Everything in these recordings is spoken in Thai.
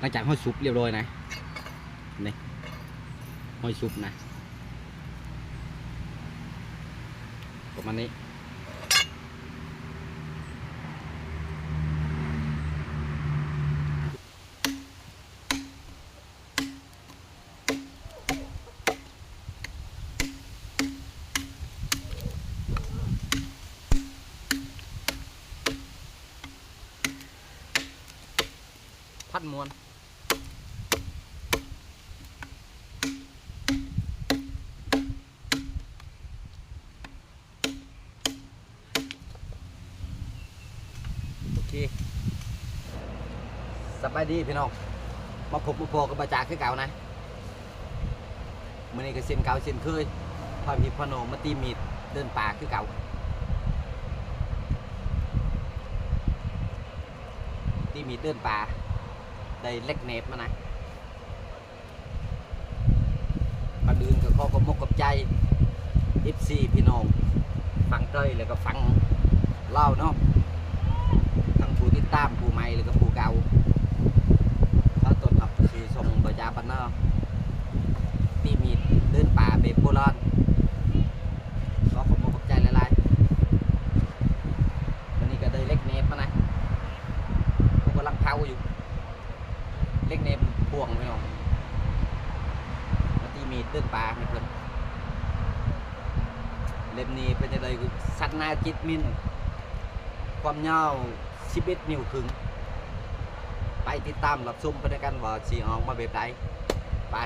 หลังจากห้อยซุปเรียบร้อยนะนี่ห้อยซุปนะประมาณนี้พัดมวนายดีพี่น้อง มาพบมาพอกับบาจากคือเก่านะมื่อนี้ก็เส้นเก่าเส้นเคยพอพี่พ่อนมาตีมีดเดินป่าคือเก่า ตีมีดเดินป่าได้เล็กเนบมานะมาดืนก็ขอขอบมกกับใจ FC พี่น้องฟังเต้ยแล้วก็ฟังเล่าเนาะทั้งผู้ติดตามผู้ใหม่หรือก็ผู้เก่าตรวจสอบสีส่งประ จาปันเนอร์ตีมีเดินป่าเบบโบราณก็ขอบคุณขอบใจหลายๆวันนี้ก็ได้เล็กเนฟมานะผมกำลังเผาอยู่ เล็กเนฟพวงไม่น้องมาตีมีเดินป่าให้เพิ่นเล่มนี้เป็นอะไรสัตว์นาจิตมิน ความยาว11นิ้วครึ่ง ไปติดตามรับชมไปด้วยกันว่าสีออกมาแบบใดไป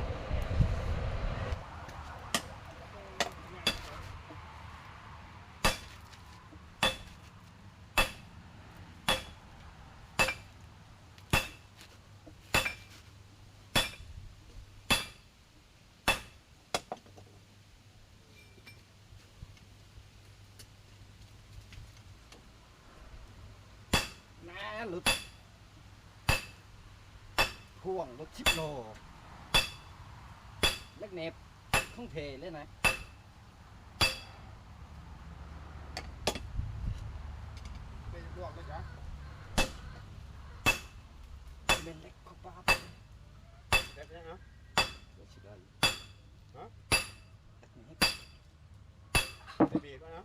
น้าหลุด พ่วงรถชิปโลเล็กเนบท่องเทเลยนะไปลวกเลยจ้ะเป็นเล็กเข้าป้าเด็ดยังเนาะเดี๋ยวชิได้ฮะตัดนี้ให้ไปบีบก่อนเนาะ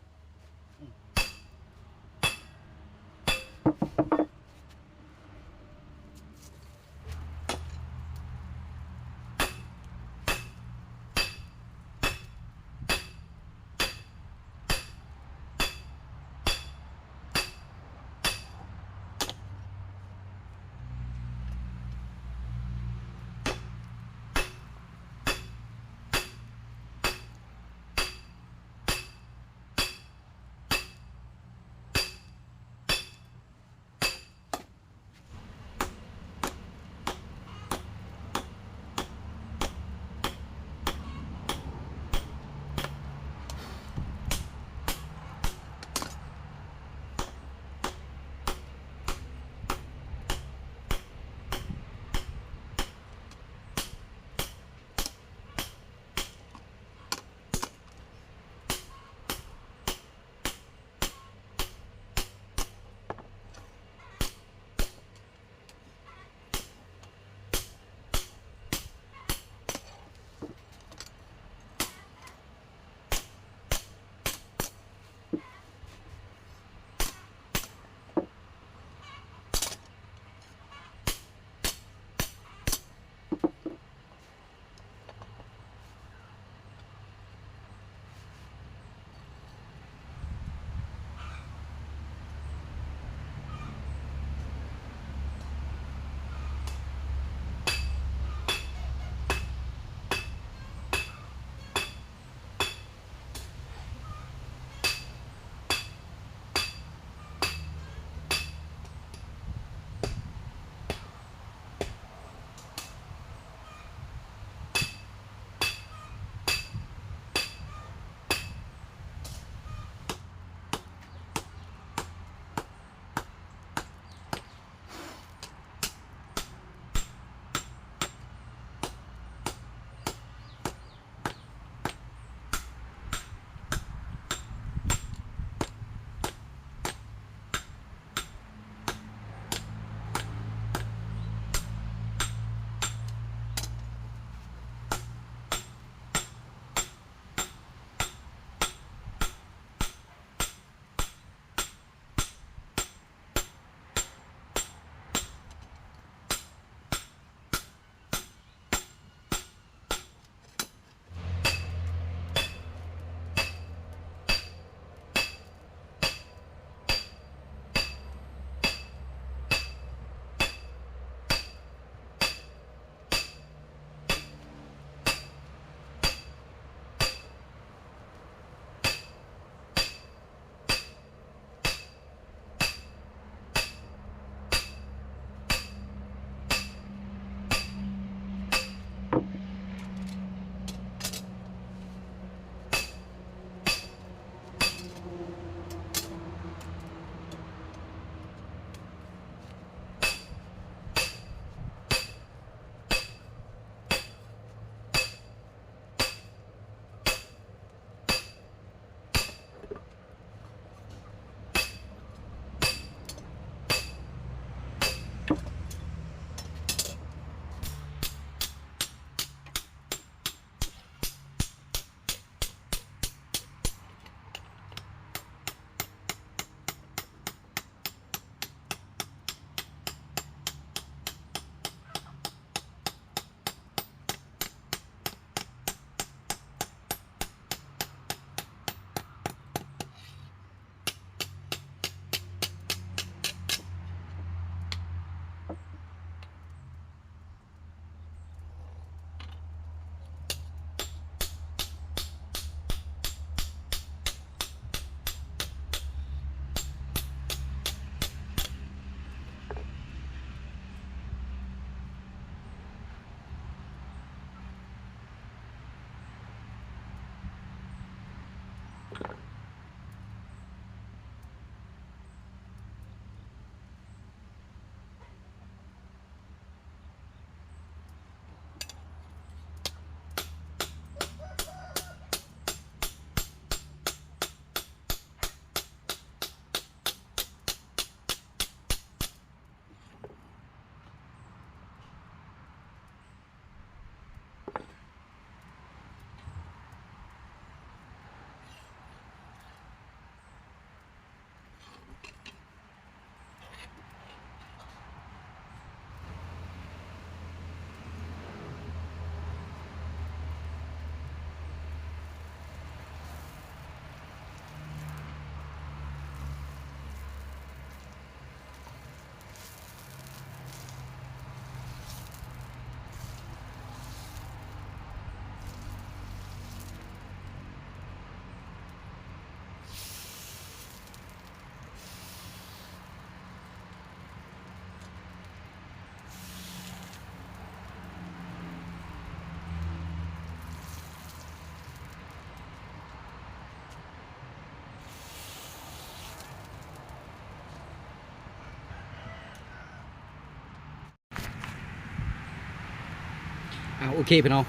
อาโอเคพี่น้อง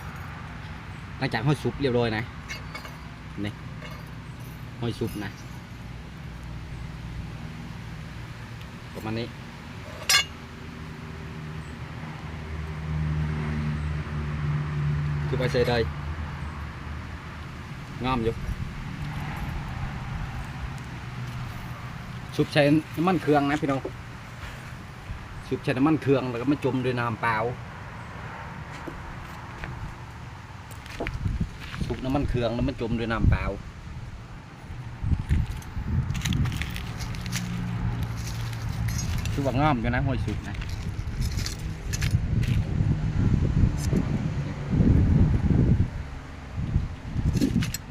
หลังจากห้อยซุปเรียบร้อยนะนี่ห้อยซุปนะประมาณนี้คือไปใส่ได้งามอยู่ซุปใช้น้ำมันเครื่องนะพี่น้องซุปใช้น้ำมันเครื่องแล้วก็มาจมด้วยน้ำเปล่า สุก น้ำมันเครื่องแล้วมันจมด้วยน้ำเปล่าคือว่างามอยู่นะห้อยสุกนะ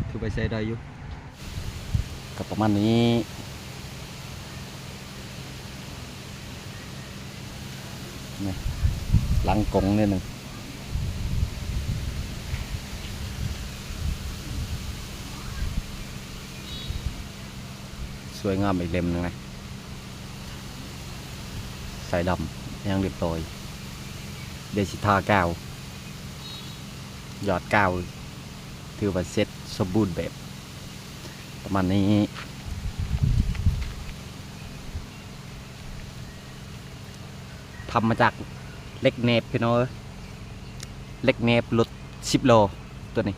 คือไปใส่ได้อยู่กับประมาณนี้นี่หลังกงนิดหนึ่ง สวยงามอีกเล่มหนึงนะใส่ดำยังเรียบร้อย เดชิทาแก้วหยอดแก้วถือว่าเซ็ตสมบูรณ์แบบ ประมาณนี้ ทำมาจากเล็กเนบพี่น้องเอ้ยเล็กเนบรถสิบโลตัวนี้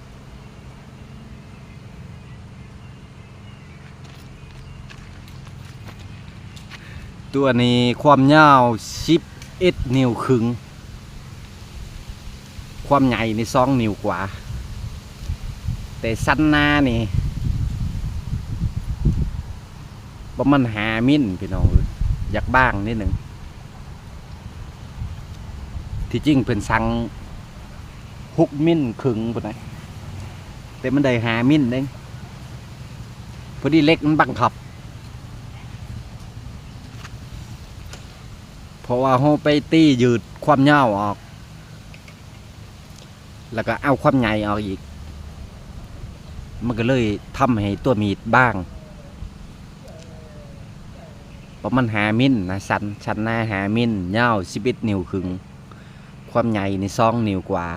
ตัวนี้ความยาว11นิ้วครึ่ง ความใหญ่ในสองนิ้วกว่า แต่สั้นหน้านี่ประมาณหามิลพี่น้องอยากบ้างนิดหนึ่ง ที่จริงเป็นสังหกมิลครึ่งปะนแต่มันได้หามิลเองพอดีเล็กมันบังคับ เพ ราะว่าเราไปตียืดความยาวออก แล้วก็เอาความใหญ่ออกอีก มันก็เลยทำให้ตัวมีดบ้างปราะมาณหามิลนะสันชันหน้าหามิลยาวสิบเอ็ดนิ้วครึ่งความใหญ่ในซองนิ้วกว่า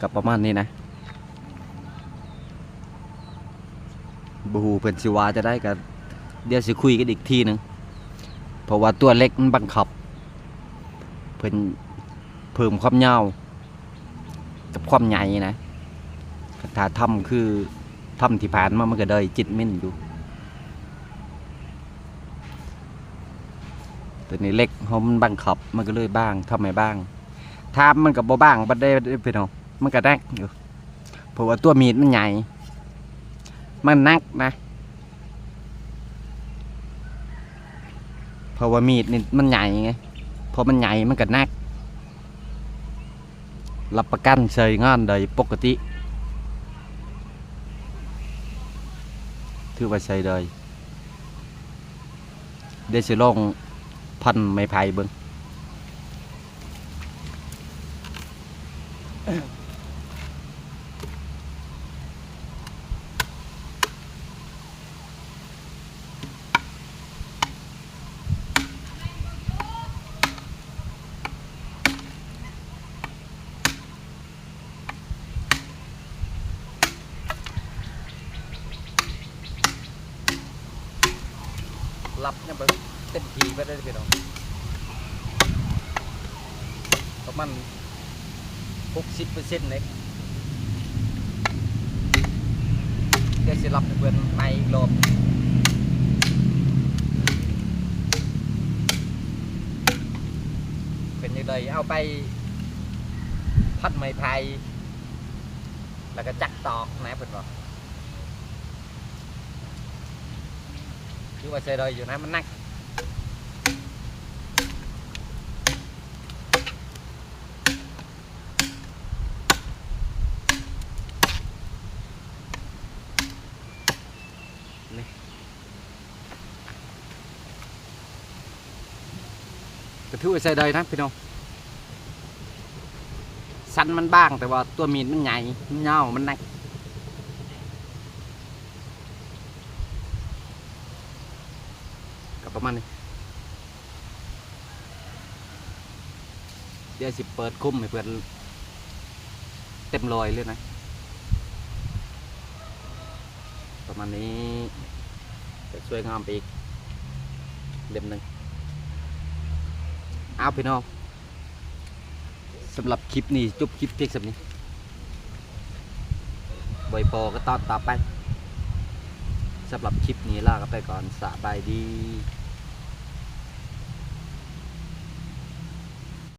กับประมาณนี้นะบูฮูเป็นสิวาจะได้กับเดี๋ยวสิคุยกันอีกทีหนึ่ง เพราะว่าตัวเล็กมันบังคับ เพิ่นเพิ่มความยาวกับความใหญ่นะถ้าทำคือทำที่ผ่านมามันก็ได้จิตมินอยู่ ตัวนี้เล็กเพราะมันบังคับมันก็เลยบ้างทำไมบ้างทามันกับบ่บ้างบัดได้พี่น้องมันก็แรกอยู่เพราะว่าตัวมีดมันใหญ่ มันนักนะ เพราะว่ามีดนี่มันใหญ่ไงพอมันใหญ่มันก็หนัก รับประกันใช้งานได้ปกติ ถือว่าใช้ได้เดี๋ยวสิลองพันไม้ไผ่เบิ่ง รับเนี่ยเบิ่งเต็มทีไปได้พี่น้องประมาณหกสิบเปอร์เซ็นต์เลยเดี๋ยวสิรับเพื่อนใหม่อีกรอบเป็นยังไงเอาไปพัดไม้ไผ่แล้วก็จักตอกนะเพื่อนบอก คือว่าใช้ได้อยู่นะมันหนักก็ถือว่าใช้ได้นะพี่น้องสันมันบ้างแต่ว่าตัวมีดมันใหญ่มันยาวมันหนักก็ประมาณนี้เดี๋ยวสิเปิดคุ้มให้เพื่อนเต็มรอยเลยนะ ประมาณนี้จะสวยงามไปอีกเล่มหนึ่งเอาพี่น้องสำหรับคลิปนี้จบคลิปเพียงสำนี้บอยพอก็ตอนต่อไปสำหรับคลิปนี้ลากันไปก่อนสบายดี